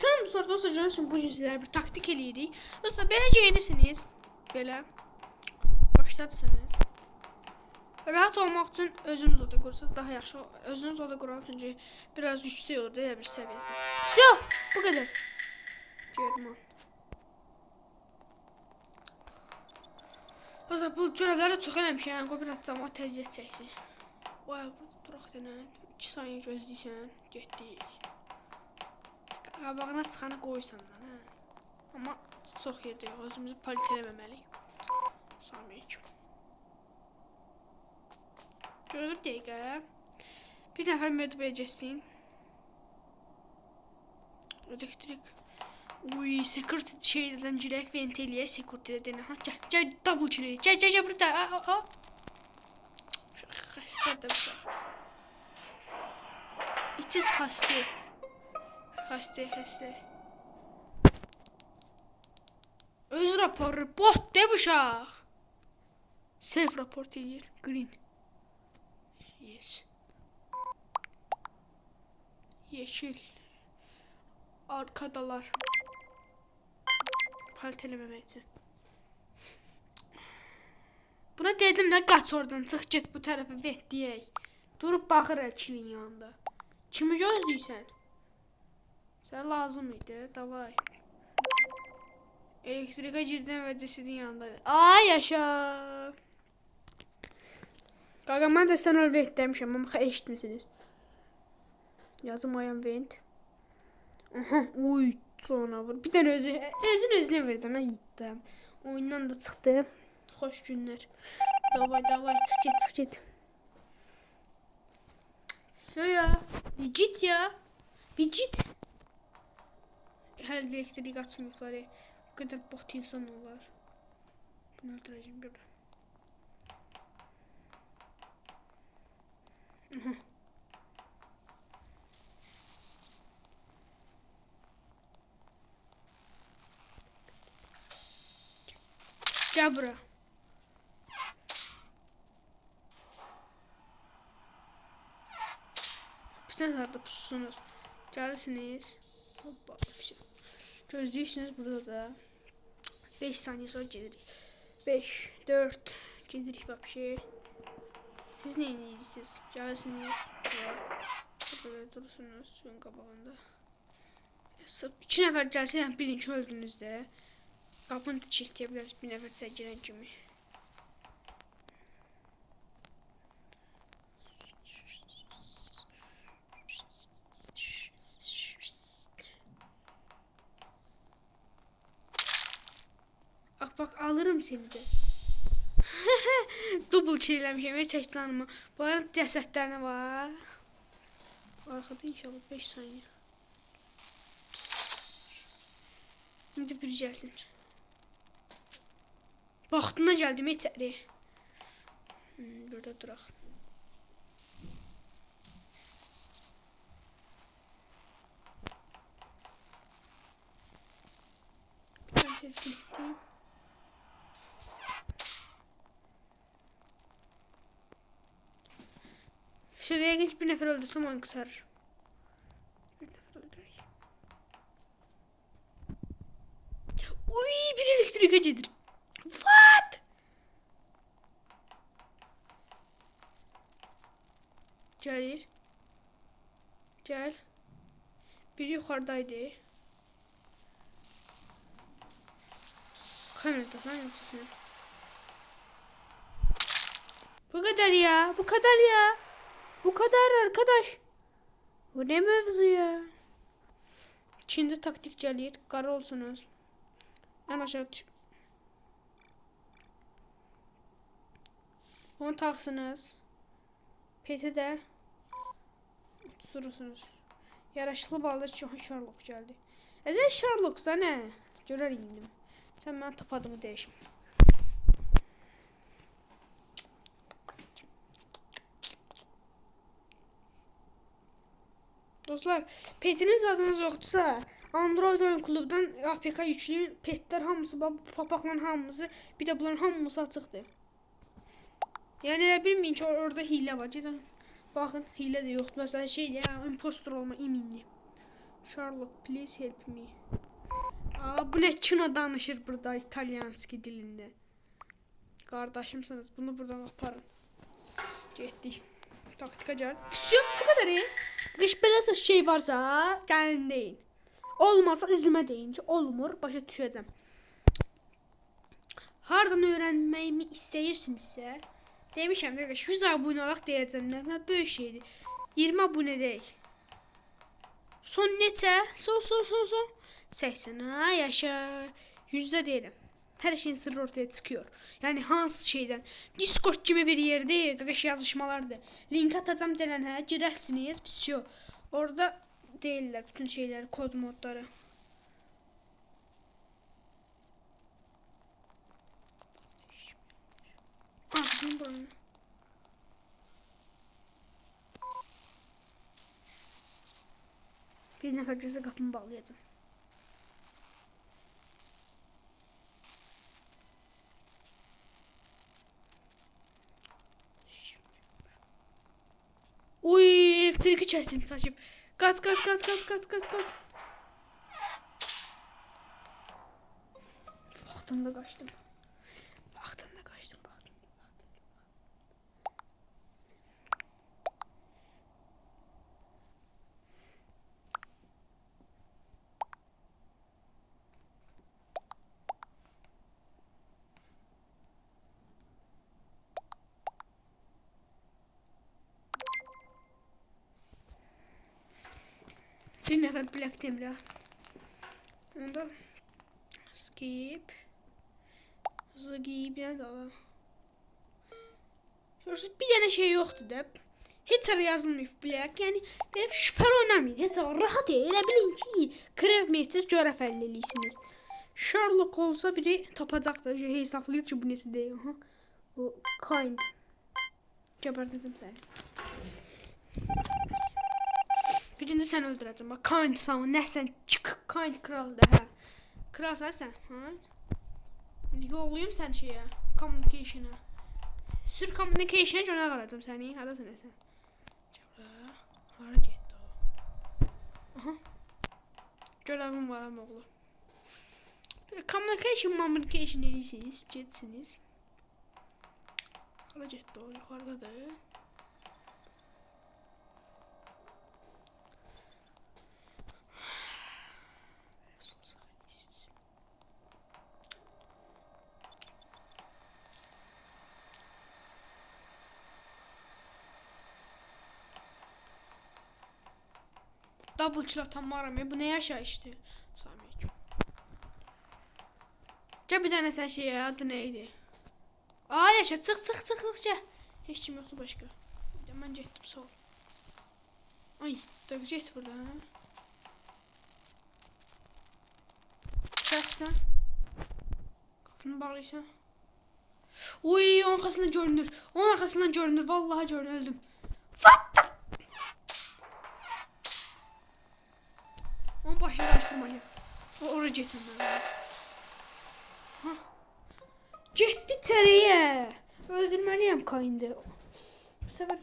Sen bu soru dostlar Johnson bugün sizler bir taktik eliydik. Dostlar beləcə yenisiniz. Belə. Başlatsınız. Rahat olmaq üçün özünüz oda qursanız daha yaxşı. Özünüz oda quran çünki biraz yüksək olur deyə bir səviyyəsi. Vso, bu qədər. Görmə. Dostlar bu görevləri çox eləmişəm. Qoy bir atsam o tez yetəcəksin. Vay, bu duraq dənə. 2 saniyə gözləyirsən. Getdik. Qabağına çıxanı qoysan da, hə. Amma çox yerdə yox, özümüzü palit eləməməliyik. Salam aleyküm. Gözüm dəqiqə. Bir nəfər mərtəbəyə getsin. Elektrik. Uy, security şeydən girək vent eləyə security denə. Ha, gəl, gəl double kill. Gəl, gəl, gəl burada. A, a, a. Xəstədir bu. It is Xəstə, xəstə. Öz raporu bot de uşaq. Self raport eləyir. Green. Yes. Yeşil. Arkadalar. Kalitelememek için. Buna dedim de kaç oradan çık git bu tarafa ver diyək. Durup baxır elçinin yanında. Kimi gözləyirsən? Sən lazım idi. Davay. Elektrika girdin və cesedin yanındaydı. Ay yaşa. Qaqa mən də sən vent demişəm, amma eşitmisiniz. Yazım ayan vent. Aha, uy, sonra vur. Bir dənə özü, özün özünə verdin ha yitdim. Oyundan da çıxdı. Xoş günlər. Davay, davay, çıx get, çıx get. Şu ya, bir git ya. Bir git. Hər elektrik açmıyorlar. ya. Bu kadar bot insan olar. Bunu öldüreceğim bir. Aha. Gel buraya. Sen nerede pususunuz? Gelirsiniz. Hoppa. Gözləyirsiniz burada da. 5 saniye sonra gelirik. 5, 4, gedirik vəbşi. Siz nə edirsiniz? Gəlirsiniz. Burada durursunuz suyun qabağında. Yasıb. 2 nəfər gəlsə, yəni bilin ki, öldünüz də. Qapını da bilərsiniz bir nəfər sizə girən. Bak alırım seni de. Double çiğləmişəm ya tək canımı. Bunların cəsədlərinə var. Arkada inşallah 5 saniye. İndi bir gəlsin. Vaxtına gəldim içəri. Hmm, burada duraq. Ben Şuraya geç bir nefer öldürsem oyun kurtarır. Bir. Uy bir elektrik acıdır. What? Gelir. Gel. Biri yukarıdaydı. Kameradasan yoksa sen. Bu kadar ya. Bu kadar ya. Bu kadar arkadaş. Bu ne mevzu ya? Çin'de taktik gelir. Kara olsunuz. En aşağı düş. Onu taksınız. Peti de tutursunuz. Yaraşıklı balda çox Sherlock geldi. Əzəl Sherlocksa nə? Görər indim. Sən mən tapadımı değişim. Dostlar petiniz adınız yoxdursa Android oyun klubdan APK yüklü petlər hamısı bax papaqların hamısı bir də bunların hamısı açıqdır. Yəni elə bilməyin ki orada hiylə var. Gedin baxın hiylə də yoxdur. Məsələn şeydir, hə, impostor olma iminli. Sherlock please help me. Aa bu nə kino danışır burada İtalyanski dilində. Qardaşımsınız. Bunu buradan aparın. Getdik. Taktika gəl. Küsüb bu qədər iyi. Qış beləsə şey varsa, gəlin deyin. Olmazsa izləmə deyincə olmur, başa düşəcəm. Hardan öyrənməyimi istəyirsinizsə, demişəm də qardaş 100 abunə olaq deyəcəm də, mən böyük şeydir. 20 abunə deyil. Son neçə? Son son son son. 80 ha yaşa. Yüzde deyirəm her şeyin sırrı ortaya çıkıyor. Yani Hans şeyden Discord gibi bir yerde arkadaş yazışmalarda link atacağım denen her girersiniz pisiyor. Orada değiller bütün şeyler kod modları. Ah, Ağzını burnunu. Birine kaçırsa kapımı bağlayacağım. Oy elektriki kesilmiş saçım. Gaz gaz gaz gaz gaz gaz gaz. Vaxtında qaçdım. Vaxtında Bir nəfər bilək demirə. Onda skip. Zıgib nə daha. Görürsünüz bir dənə şey yoxdur da. Heç ara yazılmayıb bilək. Yəni belə şübhəli oynamayın. Heç ara rahat elə bilin ki, əldə eləyirsiniz. Sherlock olsa biri tapacaqdır. Şey hesablayıb ki, bu nəsə deyil. Aha. Bu kind. Gəbərdim səni. Birinci sen öldüreceğim. Bak kind sana ne sen çık kind kral da ha. Kral sen sen. Ha? Yollayayım sen şeye. Communication'a. Sür communication'a cana kalacağım seni. Hadi sen sen. Çabla. Hara getdi o. Aha. Görevim var ama oğlu. Communication communication edirsiniz. Getsiniz. Hara getdi o. Yukarıda Double var ama bu ne yaşayıştı? Samiye'cim. Gel bir tane sen şey ya adı neydi? Aa yaşa çık çık çık gel. Hiç kim yoktu başka. Ben gettim sağ ol. Ay get burada ha. Kes sen. Kapını bağlıysan. Oy onun arkasından görünür. Onun arkasından görünür. Vallahi görünür öldüm. What the O getirmeliyim. Ha. Getdi teriye. Öldürmeliyim kayındı. Bu sefer...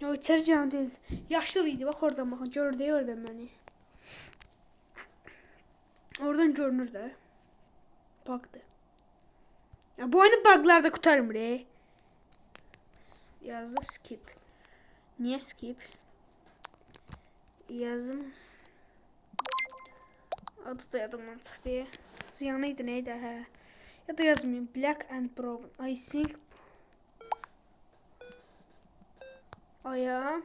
Ya içeri can değil. Yaşlıydı bak oradan bakın. Gördü oradan beni. Oradan görünür de. Baktı. Ya bu oyunu buglarda kurtarım bre. Yazdı skip. Niye skip? Yazım. Adı da yadımdan çıxdı. Ziyanıydı neydi hə? Ya da yazmayayım. Black and brown. I think Aya.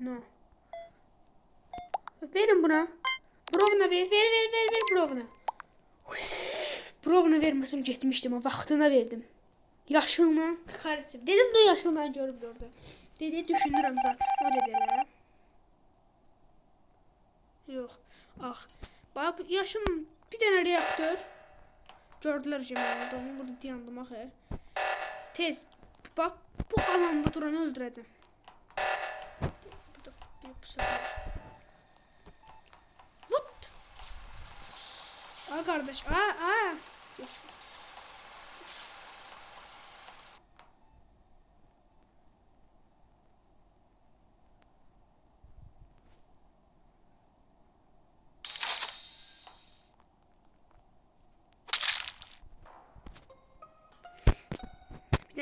No. Verin buna. Brovna ver, ver, ver, ver, ver Brovna. Brovna verməsəm getmişdim, vaxtına verdim. Yaşılla xarici. Dedim də yaşlı mən görüb. Dedi düşünürəm zaten. O dedi elə. Yox. Ah. Bax bu yaşın bir dənə reaktör. Gördülər ki, mən orada onu burada dayandım axı. Tez. Bax bu alanda duranı öldürəcəm. Burada bir pusu var. What? Aa kardeş. Aa aa. dənə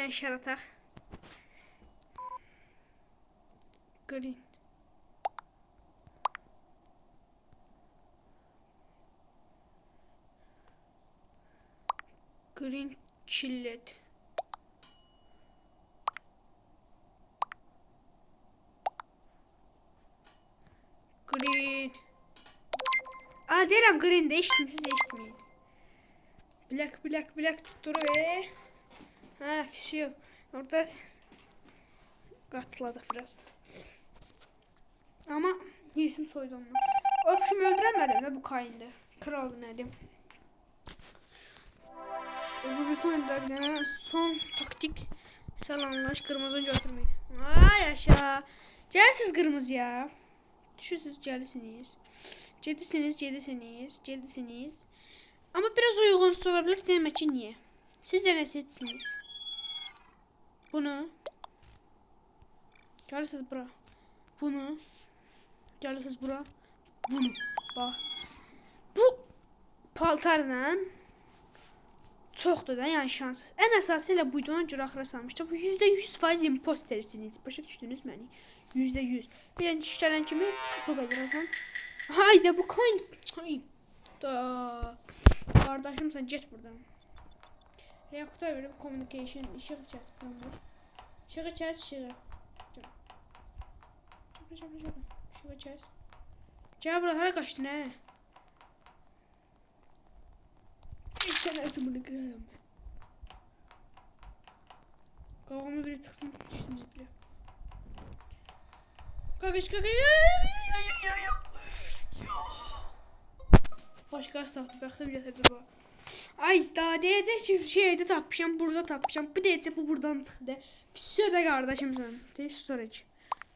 şər ataq. Green. Green chillet. Green. Aa deyirəm green də eşitdim siz eşitməyin. Black black black tuttur ve Ha pişiyor. Orada katladı biraz. Ama Yiğisim soydu onu. Öpüşümü öldüremedim de bu kayındı. Kraldı nedim. Bu bir son bir son taktik. Selamlaş kırmızı önce öpürmeyin. Ay aşağı. Gelsiz kırmızı ya. Düşürsünüz gelisiniz. Gedisiniz, gedisiniz, gedisiniz. Ama biraz uygunsuz olabilir demek ki niye? Siz elə seçsiniz. Bunu. Gelirsiniz bura. Bunu. Gelirsiniz bura. Bunu. Bak. Bu paltarla çoxdur da, yəni şanssız. Ən əsası elə buydu, ona görə axıra salmışdım. Bu %100% impostersiniz. Başa düşdünüz məni? %100. Bir dənə şişələn kimi bu qədər asan. Hayda bu coin. Ay. Da. Kardeşim sen get buradan. Reaktör verip communication kes planlar. Işığı kes ışığı. Çabuk çabuk çabuk. Işığı kes. Gel buraya hala kaçtın he. Sen nasıl bunu kırarım ben. Kavgamı biri tıksın düştüm zıplıyor. Kakış kakış. Başqa saatı bəxtim gətirdi bu. Ay da deyəcək ki, şeydə tapmışam, burada tapmışam. Bu deyəcək bu buradan çıxdı. Vsyo da qardaşım sən. Deyir storage.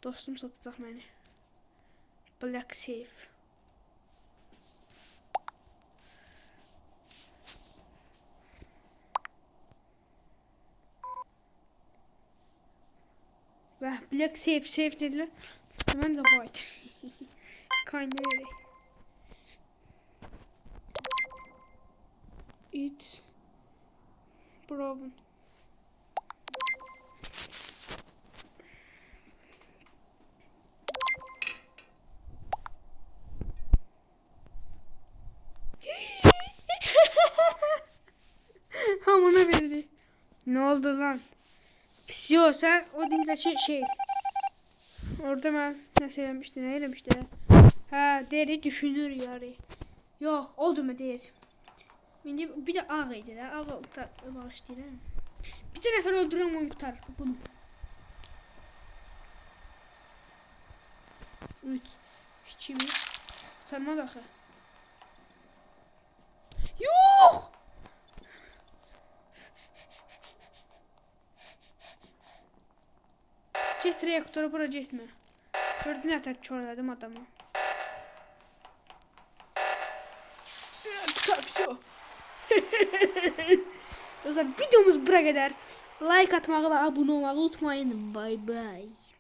Dostum satacaq məni. Black safe. Və Black safe safe dedilər. Məncə white. Kinda It's brown. Hamına verdi. Ne oldu lan? Yo sen o dindeki şey. Orada ben ne söylemişti ne eləmişdi? Ha deri düşünür yarı. Yok o da mı değil. İndi bir de ağ idi də. Ağ da bağışlayıram. Bir də nəfər öldürürəm onu qutar bunu. 3 2 1 Tamam axı. Yox! Get reaktora bura getmə. Gördün nətər körlədim adamı. Dostlar videomuz bura kadar. Like atmayı ve abone olmayı unutmayın. Bye bye.